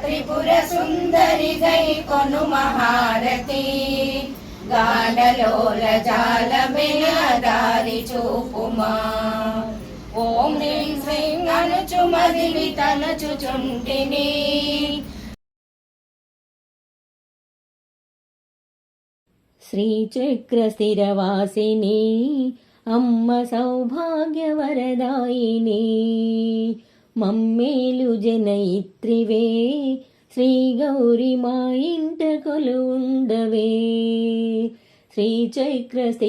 త్రిపుర సుందరి గై కొను మహారతి గానలోల జాల దారి చూపుమా. ఓం హ్రీం శ్రీం అనుచు మదివి తనచుచుంటిని శ్రీచక్రస్థిరవాసిని అమ్మ సౌభాగ్య వరదాయిని మమ్మేలు జనయిత్రివే. శ్రీ గౌరి మా ఇంట కొలుండవే శ్రీచక్రస్థిరవాసిని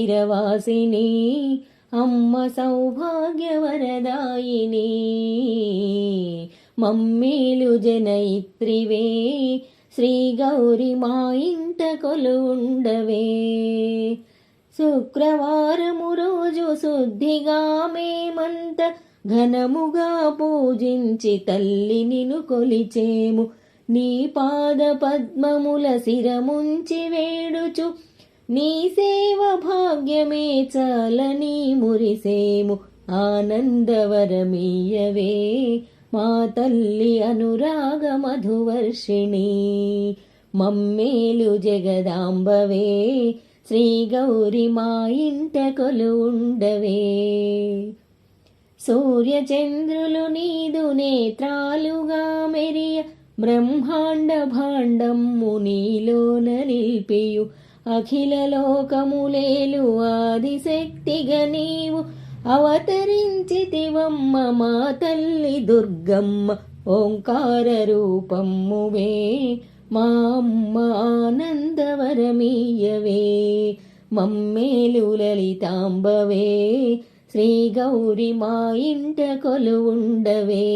అమ్మ సౌభాగ్యవరదాయిని. మమ్మేలు జనయిత్రివే. శ్రీ గౌరి మా ఇంట కొలుండవే శుక్రవారము రోజు శుద్ధిగా మేమంత ఘనముగా పూజించి తల్లి నిను కొలిచేము. నీ పాద పద్మముల శిరముంచి వేడుచు. నీ సేవ భాగ్యమే చాలని మురిసేము. ఆనందవరమీయవే మా తల్లి అనురాగ మధువర్షిణి. మమ్మేలు జగదాంబవే శ్రీ గౌరి మా ఇంట కొలుండవే సూర్యచంద్రులు నీదు నేత్రాలుగా మెరియ బ్రహ్మాండ భాండమ్ము నీలోన నిల్పియు. అఖిల లోకములేలు ఆదిశక్తిగా నీవు అవతరించితివమ్మ మా తల్లి దుర్గమ్మ ఓంకార రూపమ్మువే మా అమ్మ ఆనందవరమీయవే. మమ్మేలు లలితాంబవే. శ్రీ గౌరి మా ఇంట కొలువుండవే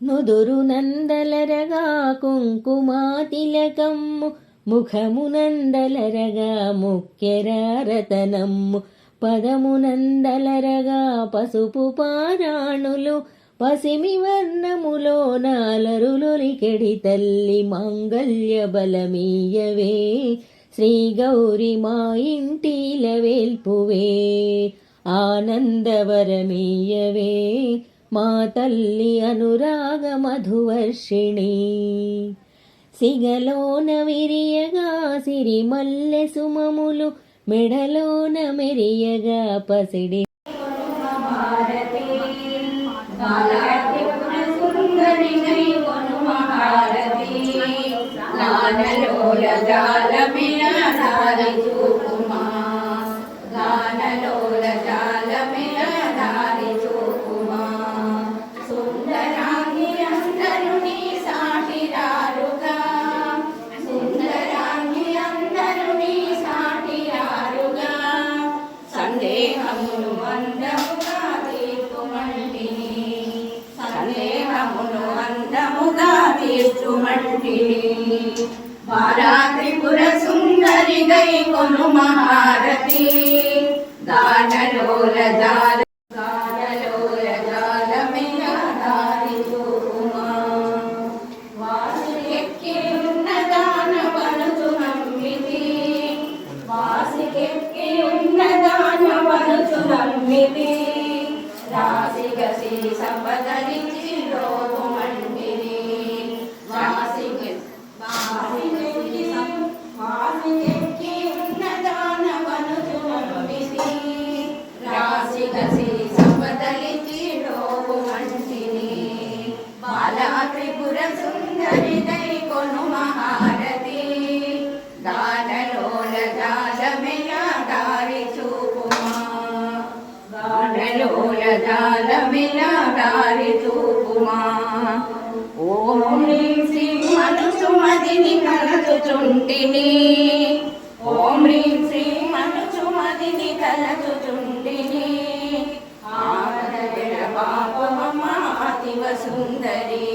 నుదురు నందలరగా కుంకుమా తిలకమ్ము ముఖము నందలరగా ముఖ్యరారతనమ్ము పదము నందలరగా పసుపు పారాణులు పసిమి వర్ణములో నాలరులొలికెడి తల్లి మాంగళ్య బలమీయవే శ్రీ గౌరి మా ఇంటిల వేల్పువే ఆనందవరమీయవే మా తల్లి అనురాగ మధువర్షిణి సిగలోన విరియగా సిరిమల్లె సుమములు మెడలోన మెరియగా పసిడి భారతి గానలోల జాలమిన దారి చూపుమా గానలోల జాలమిన దారి చూపుమా సుందరాంగి అందరు నీ సాటిరారుగా సుందరాంగి అందరు నీ సాటిరారుగా అందముగా తీర్చుమంటిని సుందరి గై కొను మహారతి గానలోల జాల గానలోల జాలమిన దారి విలగారితూపుమా ఓం హ్రీం శ్రీం అనుసుమదిని కలచుచుంటిని. ఓం హ్రీం శ్రీం అనుసుమదిని కలచుచుంటిని. ఆదర పాపమమాతివ సుందరీ